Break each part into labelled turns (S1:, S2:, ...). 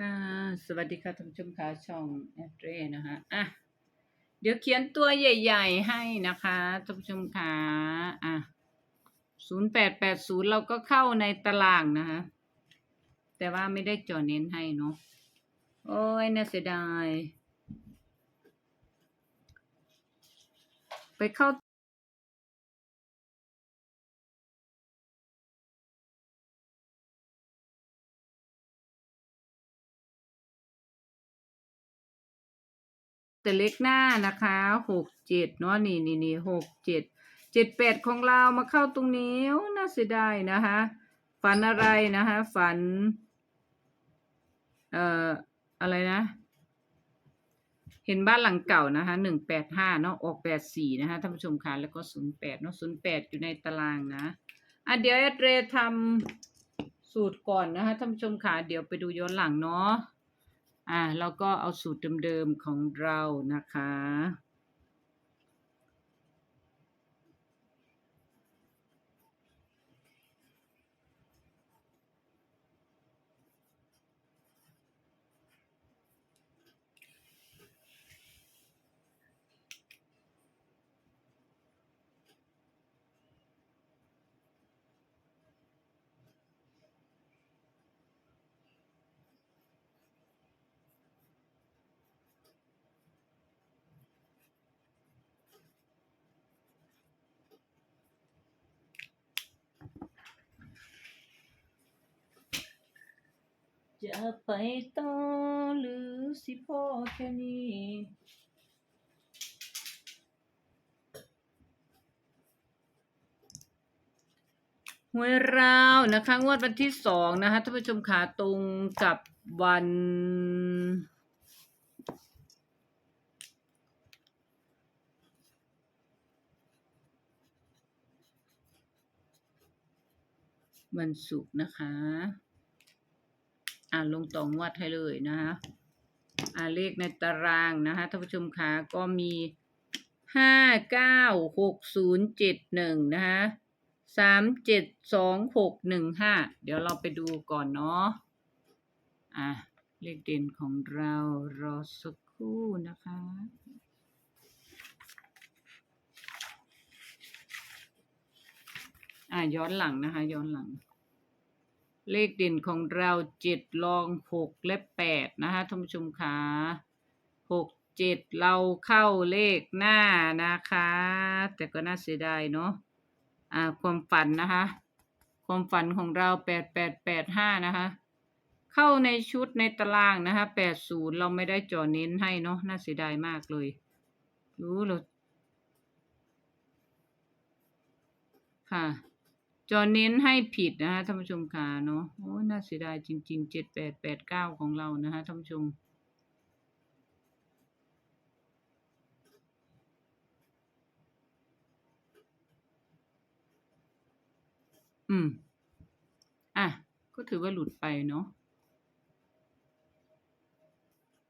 S1: ค่ะสวัสดีค่ะท่านผู้ชมค่ะช่องแอดเรนะคะอะเดี๋ยวเขียนตัวใหญ่ ๆ ให้นะคะท่านผู้ชมค่ะอะศูนย์แปดแปดศูนย์เราก็เข้าในตารางนะคะ แต่ว่าไม่ได้จอเน้นให้เนาะโอ้ยน่าเสียดายไปเข้า แต่เล็กหน้านะคะหกเจ็ดเนาะนี่นี่นี่หกเจ็ดเจ็ดแปดของเรามาเข้าตรงนี้น่าเสียดายนะคะ ฝันอะไรนะคะ ฝัน เอ่ออะไรนะ เห็นบ้านหลังเก่านะคะหนึ่งแปดห้าเนาะออกแปดสี่นะคะท่านผู้ชมค่ะแล้วก็ศูนย์แปดเนาะศูนย์แปดอยู่ในตารางนะอะเดี๋ยวแอดเรทำสูตรก่อนนะคะท่านผู้ชมค่ะเดี๋ยวไปดูย้อนหลังเนาะ อ่าแล้วก็เอาสูตรเดิมๆของเรานะคะ จะไปต่อหรือสิพ่อแค่นี้หวยราวนะคะงวดวันที่สองนะคะท่านผู้ชมขาตรงกับวัน วันศุกร์นะคะ ลงต่องวดให้เลยนะคะอ่าเลขในตารางนะคะท่านผู้ชมคะก็มีห้าเก้าหกศูนย์เจ็ดหนึ่งนะคะสามเจ็ดสองหกหนึ่งห้าเดี๋ยวเราไปดูก่อนเนาะอะเลขเด่นของเรารอสักครู่นะคะ อะย้อนหลังนะคะ ย้อนหลัง เลขเด่นของเราเจ็ดรองหกและแปดนะคะท่านผู้ชมคะหกเจ็ดเราเข้าเลขหน้านะคะ แต่ก็น่าเสียดายเนาะอ่าความฝันนะคะ ความฝันของเราแปดแปดแปดห้านะคะ เข้าในชุดในตารางนะคะแปดศูนย์เราไม่ได้จ่อเน้นให้เนาะน่าเสียดายมากเลย รู้เลยค่ะ จอเน้นให้ผิดนะคะท่านผู้ชมค่ะเนาะโอ้น่าเสียดายจริงๆเจ็ดแปดแปดเก้าของเรานะคะท่านผู้ชมอืม อะ ก็ถือว่าหลุดไปเนาะ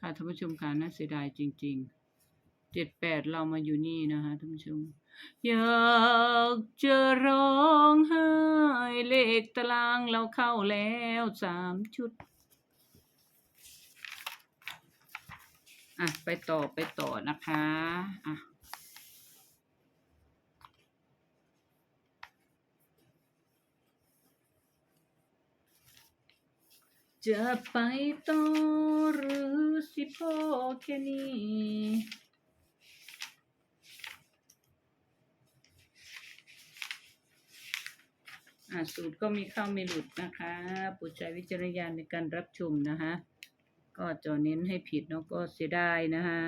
S1: ค่ะท่านผู้ชมค่ะน่าเสียดายจริง ๆ เจ็ดแปดเรามาอยู่นี่นะคะท่านผู้ชม อยากจะร้องไห้เลขตารางเราเข้าแล้วสามชุด อะ ไปต่อไปต่อนะคะ อะจะไปต่อหรือสิพอแค่นี้ อ่า สูตรก็มีเข้ามีหลุดนะคะปุจจัยวิจารณญาณในการรับชมนะคะ ก็จอเน้นให้ผิดเนาะก็เสียดายนะคะ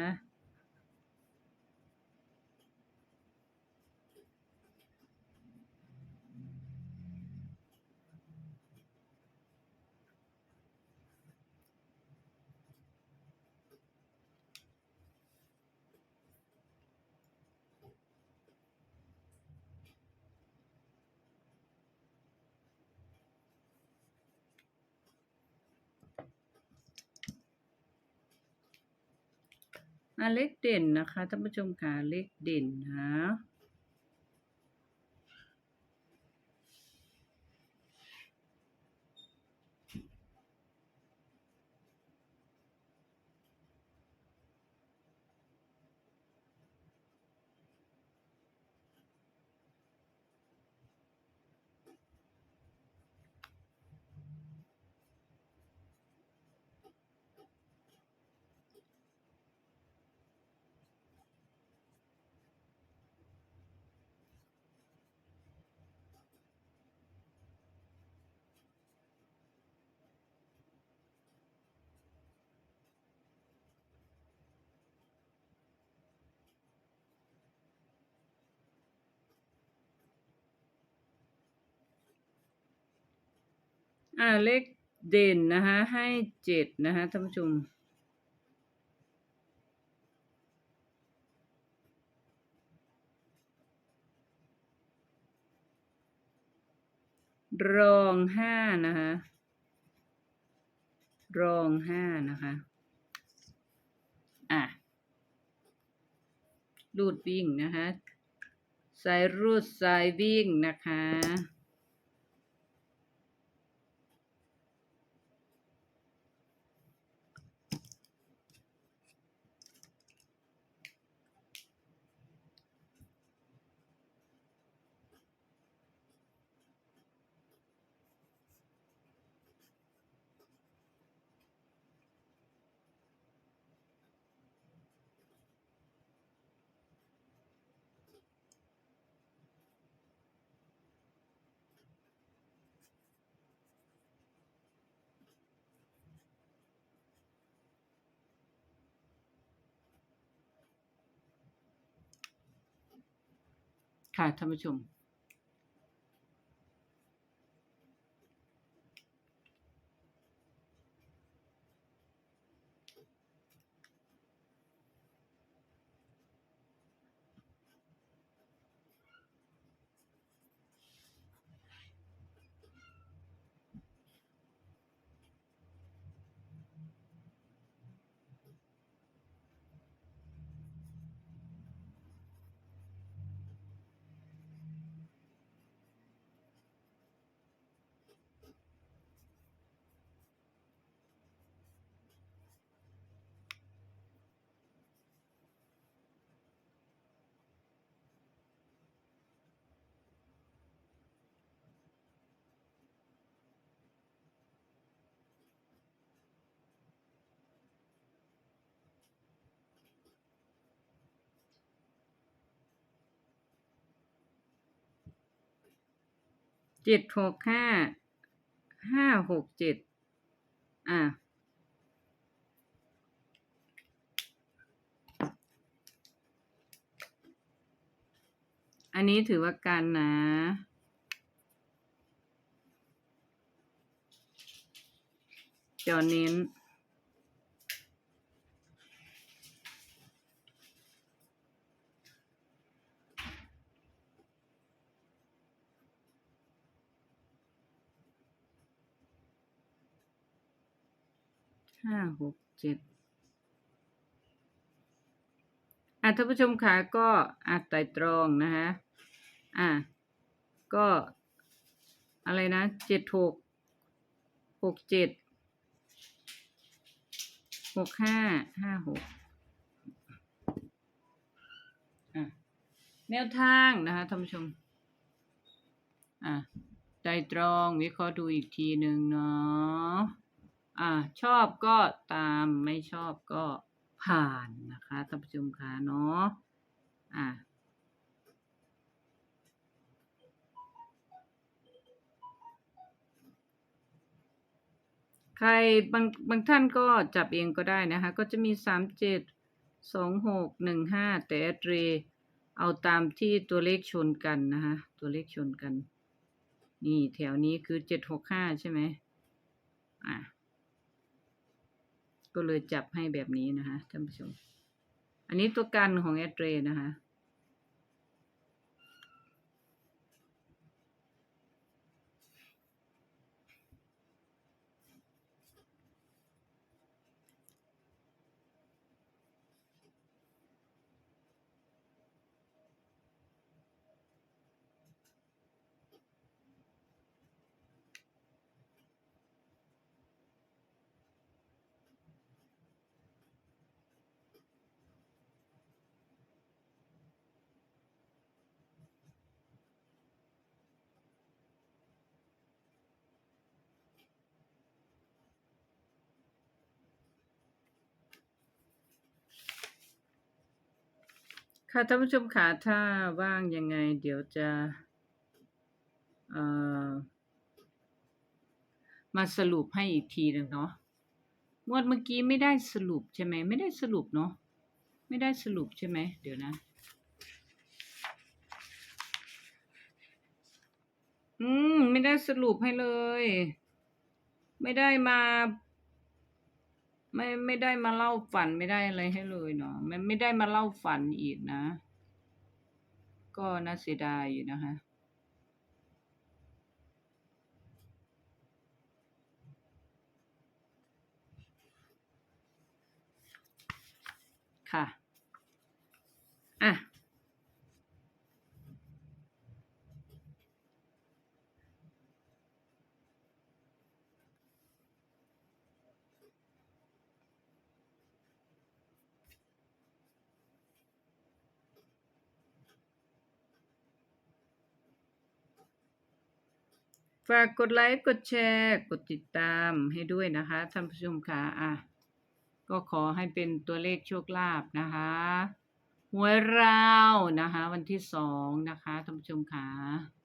S1: เลขเด่นนะคะท่านผู้ชมค่ะเลขเด่นนะ อ่าเลขเด่นนะคะให้เจ็ดนะคะท่านผู้ชมรองห้านะคะ รองห้านะคะ อะ รูดวิ่งนะคะ สายรูดสายวิ่งนะคะ ค่ะท่านผู้ชม เจ็ดหกห้าห้าหกเจ็ดอะอันนี้ถือว่าการนะ จอเน้น ห้าหกเจ็ดอะท่านผู้ชมขาก็อะไต่ตรองนะคะอะก็อะไรนะเจ็ดหกหกเจ็ดหกห้าห้าหกอะแนวทางนะคะท่านผู้ชม อะไต่ตรองวิเคราะห์ดูอีกทีหนึ่งเนาะ อ่าชอบก็ตามไม่ชอบก็ผ่านนะคะท่านผู้ชมคะเนาะอ่าใครบางบางท่านก็จับเองก็ได้นะคะ ก็จะมีสามเจ็ดสองหกหนึ่งห้าแต่แอดเรเอาตามที่ตัวเลขชนกันนะคะตัวเลขชนกัน นี่แถวนี้คือเจ็ดหกห้าใช่ไหมอะ ก็เลยจับให้แบบนี้นะคะท่านผู้ชม อันนี้ตัวกันของแอดเรนะคะ ค่ะท่านผู้ชมค่ะถ้าว่างยังไง เดี๋ยวจะมาสรุปให้อีกทีหนึ่งเนาะงวดเมื่อกี้ไม่ได้สรุปใช่ไหมไม่ได้สรุปเนาะไม่ได้สรุปใช่ไหมเดี๋ยวนะ อืม ไม่ได้สรุปให้เลย ไม่ได้มา ไม่ไม่ได้มาเล่าฝันไม่ได้อะไรให้เลยเนาะมันไม่ได้มาเล่าฝันอีกนะ ก็น่าเสียดายอยู่นะคะ ค่ะอะ ฝากกดไลค์ กดแชร์ กดติดตามให้ด้วยนะคะ ท่านผู้ชมค่ะอะ ก็ขอให้เป็นตัวเลขโชคลาภนะคะหวยราวนะคะ วันที่สองนะคะ ท่านผู้ชมค่ะ